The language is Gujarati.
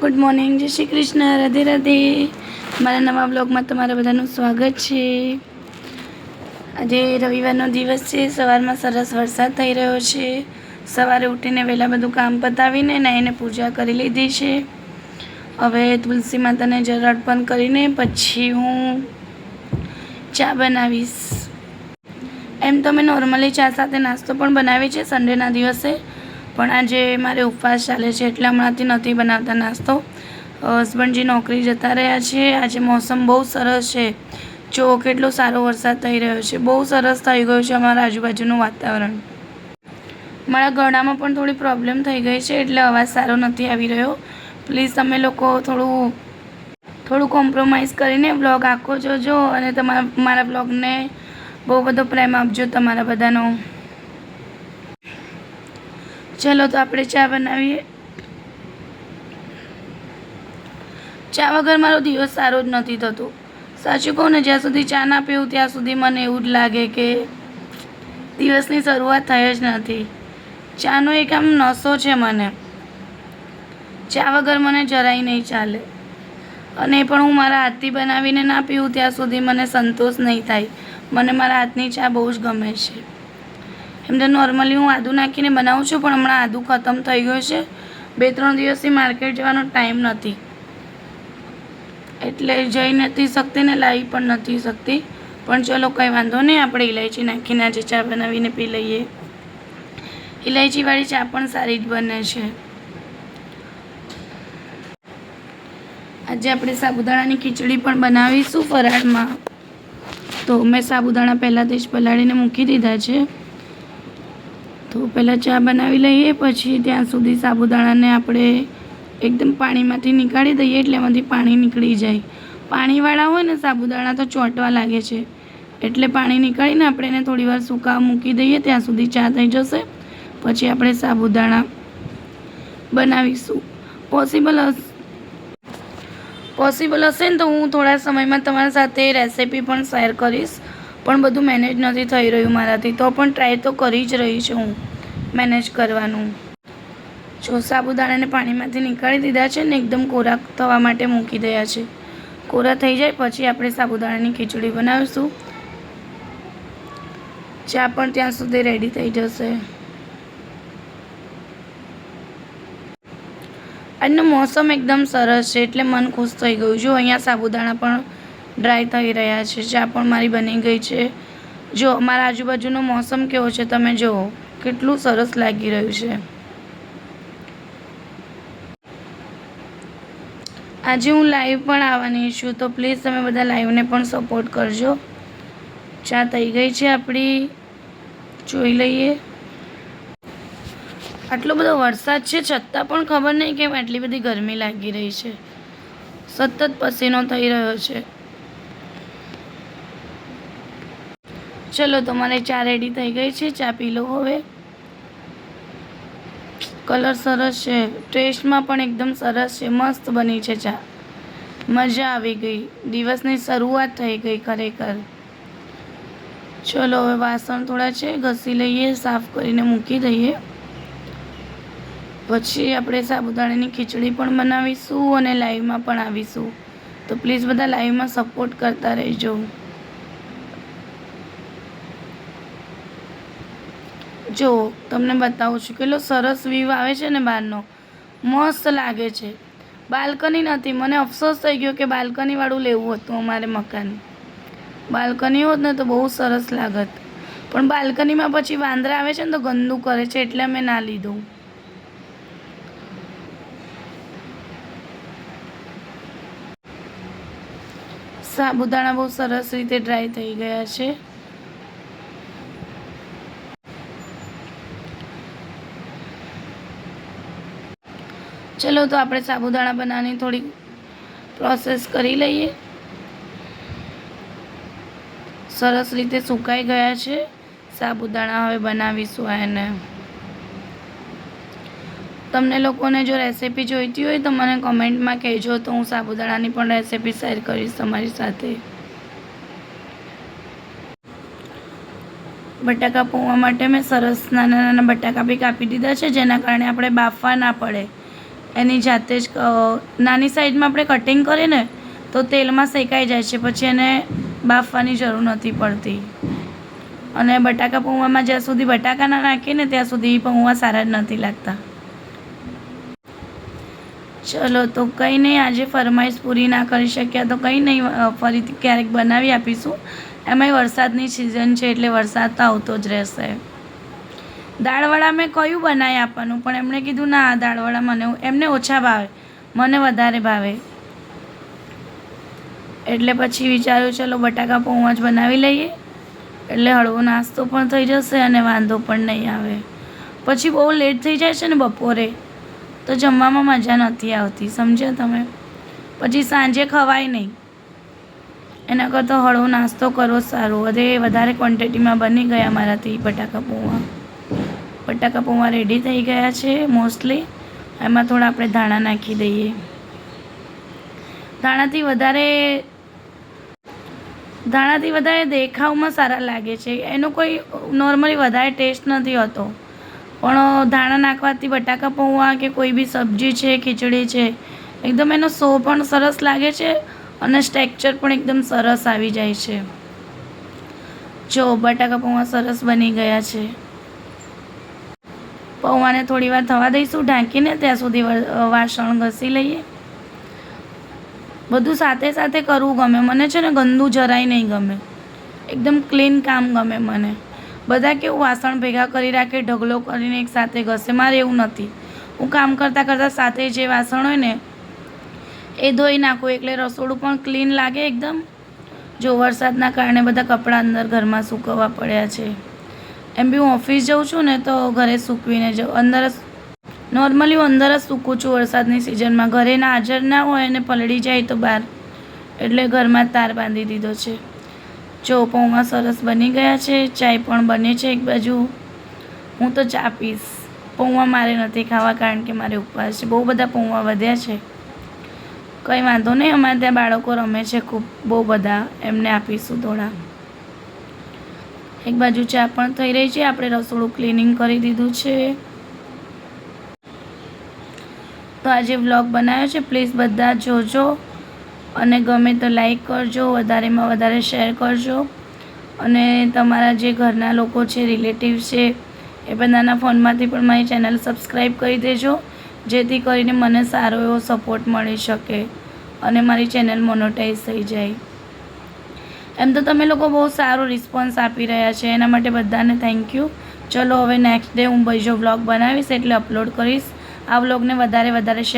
ગુડ મોર્નિંગ જય શ્રી કૃષ્ણ, રાધે રાધે. મારા નવા બ્લોગમાં તમારા બધાનું સ્વાગત છે. આજે રવિવારનો દિવસ છે, સવારમાં સરસ વરસાદ થઈ રહ્યો છે. સવારે ઉઠીને વહેલા બધું કામ પતાવીને નાહીને પૂજા કરી લીધી છે. હવે તુલસી માતાને જળ અર્પણ કરીને પછી હું ચા બનાવીશ. એમ તો મેં નોર્મલી ચા સાથે નાસ્તો પણ બનાવી છે સન્ડેના દિવસે. પણ આજે મારે ઉપવાસ ચાલે છે એટલે હમણાંથી નથી બનાવતા નાસ્તો. હસબન્ડજી નોકરી જતા રહ્યા છે. આજે મોસમ બહુ સરસ છે. જો કેટલો સારો વરસાદ થઈ રહ્યો છે. બહુ સરસ થઈ ગયું છે અમારા આજુબાજુનું વાતાવરણ. મારા ગળામાં પણ થોડી પ્રોબ્લેમ થઈ ગઈ છે એટલે અવાજ સારો નથી આવી રહ્યો. પ્લીઝ તમે લોકો થોડું થોડું કોમ્પ્રોમાઇઝ કરીને બ્લોગ આખો જોજો અને તમારા, મારા બ્લોગને બહુ બધો પ્રેમ આપજો તમારા બધાનો. ચલો તો આપણે ચા બનાવીએ. ચા વગર મારો દિવસ સારો જ નથી થતો. સાચું કહું ને, જ્યાં સુધી ચા ના પીવું, ત્યાં સુધી મને એવું જ લાગે કે દિવસની શરૂઆત થઈ જ નથી. ચાનો એક આમ નશો છે મને. ચા વગર મને જરાય નહીં ચાલે. અને પણ હું મારા હાથથી બનાવીને ના પીવું, ત્યાં સુધી મને સંતોષ નહીં થાય. મને મારા હાથની ચા બહુ જ ગમે છે. એમ તો નોર્મલી હું આદુ નાખીને બનાવું છું, પણ હમણાં આદુ ખતમ થઈ ગયું છે. બે ત્રણ દિવસથી માર્કેટ જવાનો ટાઈમ નથી. એટલે જઈ નથી શકતી ને લાવી પણ નથી શકતી. પણ ચલો કંઈ વાંધો નહીં, આપણે ઇલાયચી નાખીને આજે ચા બનાવીને પી લઈએ. ઇલાયચીવાળી ચા પણ સારી જ બને છે. આજે આપણે સાબુદાણાની ખીચડી પણ બનાવીશું ફરાળમાં. તો મેં સાબુદાણા પહેલાંથી જ પલાળીને મૂકી દીધા છે. તો પહેલાં ચા બનાવી લઈએ, પછી ત્યાં સુધી સાબુદાણાને આપણે એકદમ પાણીમાંથી નીકાળી દઈએ એટલે એમાંથી પાણી નીકળી જાય. પાણીવાળા હોય ને, સાબુદાણા તો ચોંટવા લાગે છે. એટલે પાણી નીકાળીને આપણે એને થોડીવાર સૂકા મૂકી દઈએ, ત્યાં સુધી ચા થઈ જશે. પછી આપણે સાબુદાણા બનાવીશું. પોસિબલ પોસિબલ હશે ને તો હું થોડા સમયમાં તમારા સાથે રેસિપી પણ શેર કરીશ. પણ બધું મેનેજ નથી થઈ રહ્યું મારાથી, તો પણ ટ્રાય તો કરી જ રહી છું હું. મેનેજ કરવાનું. જો સાબુદાણાને પાણીમાંથી નીકાળી દીધા છે ને એકદમ કોરા થવા માટે મૂકી દયા છે. કોરા થઈ જાય પછી આપણે સાબુદાણાની ખીચડી બનાવીશું. ચા પણ ત્યાં સુધી રેડી થઈ જશે. આજનો મોસમ એકદમ સરસ છે એટલે મન ખુશ થઈ ગયું. જો અહીંયા સાબુદાણા પણ ડ્રાય થઈ રહ્યા છે. ચા પણ મારી બની ગઈ છે. જો અમારા આજુબાજુનો મોસમ કેવો છે તમે જુઓ. કેટલું સરસ લાગી રહ્યું છે. આજે હું લાઈવ પણ આવવાની છું, તો પ્લીઝ તમે બધા લાઈવને પણ સપોર્ટ કરજો. ચા થઈ ગઈ છે આપણી, જોઈ લઈએ. આટલો બધો વરસાદ છે, છતાં પણ ખબર નહીં કેમ આટલી બધી ગરમી લાગી રહી છે. સતત પસીનો થઈ રહ્યો છે. ચલો, તો મારે ચા રેડી થઈ ગઈ છે, ચા પી લો હવે. કલર સરસ છે. ટેસ્ટમાં પણ એકદમ સરસ છે. મસ્ત બની છે ચા. મજા આવી ગઈ. દિવસની શરૂઆત થઈ ગઈ ખરેખર. ચલો, હવે વાસણ થોડા છે, ઘસી લઈએ, સાફ કરીને મૂકી દઈએ. પછી આપણે સાબુદાણાની ખીચડી પણ બનાવીશું અને લાઈવમાં પણ આવીશું. તો પ્લીઝ બધા લાઈવમાં સપોર્ટ કરતા રહેજો. જો, તમને બતાવું છું, કેટલો સરસ વ્યૂ આવે છે ને બહારનો. મસ્ત લાગે છે. બાલ્કની નથી, મને અફસોસ થઈ ગયો કે બાલ્કનીવાળું લેવું હતું અમારે મકાન. બાલ્કની હોત ને તો બહુ સરસ લાગત. પણ બાલ્કનીમાં પછી વાંદરા આવે છે ને તો ગંદુ કરે છે, એટલે મેં ના લીધું. સાબુદાણા બહુ સરસ રીતે ડ્રાય થઈ ગયા છે. ચલો તો આપણે સાબુદાણા બનાવવાની થોડી પ્રોસેસ કરી લઈએ. સરસ રીતે સુકાઈ ગયા છે. સાબુદાણા હવે બનાવીશું એને. તમને લોકોને જો રેસીપી જોઈતી હોય તો મને કમેન્ટમાં કહેજો તો હું સાબુદાણાની પણ રેસીપી શેર કરીશ તમારી સાથે. બટાકા પૌવા માટે મેં સરસ નાના નાના બટાકા બી કાપી દીધા છે, જેના કારણે આપણે બાફવા ના પડે. એની જાતે જ નાની સાઈઝમાં આપણે કટિંગ કરીએ ને, તો તેલમાં શેકાઈ જાય છે. પછી એને બાફવાની જરૂર નથી પડતી. અને બટાકા પૌવામાં જ્યાં સુધી બટાકા ના નાખીએ ને, ત્યાં સુધી પૌવા સારા જ નથી લાગતા. ચલો, તો કંઈ નહીં, આજે ફરમાઈશ પૂરી ના કરી શક્યા તો કંઈ નહીં ફરીથી ક્યારેક બનાવી આપીશું. એમાંય વરસાદની સિઝન છે એટલે વરસાદ તો આવતો જ રહેશે. દાળવડા મેં કયું બનાવી આપવાનું? પણ એમણે કીધું, ના દાળવડા મને એમને ઓછા ભાવે. મને વધારે ભાવે. એટલે પછી વિચાર્યું, ચલો, બટાકા પૌવા જ બનાવી લઈએ. એટલે હળવો નાસ્તો પણ થઈ જશે અને વાંધો પણ નહીં આવે. પછી બહુ લેટ થઈ જાય છે ને બપોરે, તો જમવામાં મજા નથી આવતી, સમજ્યા તમે? પછી સાંજે ખવાય નહીં. એના કરતાં હળવો નાસ્તો કરવો સારો. અરે, વધારે ક્વોન્ટિટીમાં બની ગયા મારાથી બટાકા પૌવા. બટાકા પૌવા રેડી થઈ ગયા છે મોસ્ટલી એમાં થોડા આપણે ધાણા નાખી દઈએ. ધાણાથી વધારે ધાણાથી વધારે દેખાવમાં સારા લાગે છે. એનો કોઈ નોર્મલી વધારે ટેસ્ટ નથી હોતો. પણ ધાણા નાખવાથી બટાકા પૌવા કે કોઈ બી સબ્જી છે, ખીચડી છે, એકદમ એનો સો પણ સરસ લાગે છે અને સ્ટેક્ચર પણ એકદમ સરસ આવી જાય છે. જો બટાકા પૌવા સરસ બની ગયા છે. પૌવાને થોડી વાર થવા દઈશું, ઢાંકીને ત્યાં સુધી વાસણ ઘસી લઈએ. બધું સાથે સાથે કરવું ગમે. મને છે ને ગંદુ જરાય નહીં ગમે. એકદમ ક્લીન કામ ગમે મને. બધા કેવું વાસણ ભેગા કરી રાખે, ઢગલો કરીને એક સાથે ઘસે. મારે એવું નથી. હું કામ કરતાં કરતાં સાથે જે વાસણ હોય ને, એ ધોઈ નાખું. એટલે રસોડું પણ ક્લીન લાગે એકદમ. જો વરસાદના કારણે બધા કપડાં અંદર ઘરમાં સૂકવવા પડ્યા છે. એમ બી હું ઓફિસ જાઉં છું ને તો ઘરે સૂકવીને જાઉં. અંદર નોર્મલી હું અંદર જ સૂકું છું વરસાદની સિઝનમાં ઘરે ના હાજર ના હોય અને પલળી જાય તો બહાર એટલે ઘરમાં તાર બાંધી દીધો છે. જો પૌવા સરસ બની ગયા છે, ચાય પણ બને છે એક બાજુ. હું તો ચા પીશ. પૌવા મારે નથી ખાવા કારણ કે મારે ઉપવાસ છે. બહુ બધા પૌવા વધ્યા છે. કંઈ વાંધો નહીં, અમારે ત્યાં બાળકો રમે છે ખૂબ. બહુ બધા. એમને આપીશું થોડા. એક બાજુ ચા પણ થઈ રહી છે. આપણે રસોડું ક્લિનિંગ કરી દીધું છે. તો આજે વ્લોગ બનાવ્યો છે. પ્લીઝ બધા જોજો અને ગમે તો લાઈક કરજો, વધારેમાં વધારે શેર કરજો. અને તમારા જે ઘરના લોકો છે રિલેટિવ છે, એ બધાના ફોનમાંથી પણ મારી ચેનલ સબસ્ક્રાઈબ કરી દેજો. જેથી કરીને મને સારો એવો સપોર્ટ મળી શકે અને મારી ચેનલ મોનોટાઈઝ થઈ જાય. એમ તો તમે લોકો બહુ સારો રિસ્પોન્સ આપી રહ્યા છે. એના માટે બધાને થેન્ક યુ ચલો હવે નેક્સ્ટ ડે હું બીજો વ્લોગ બનાવીશ એટલે અપલોડ કરીશ. આ વ્લોગને વધારે વધારે શેર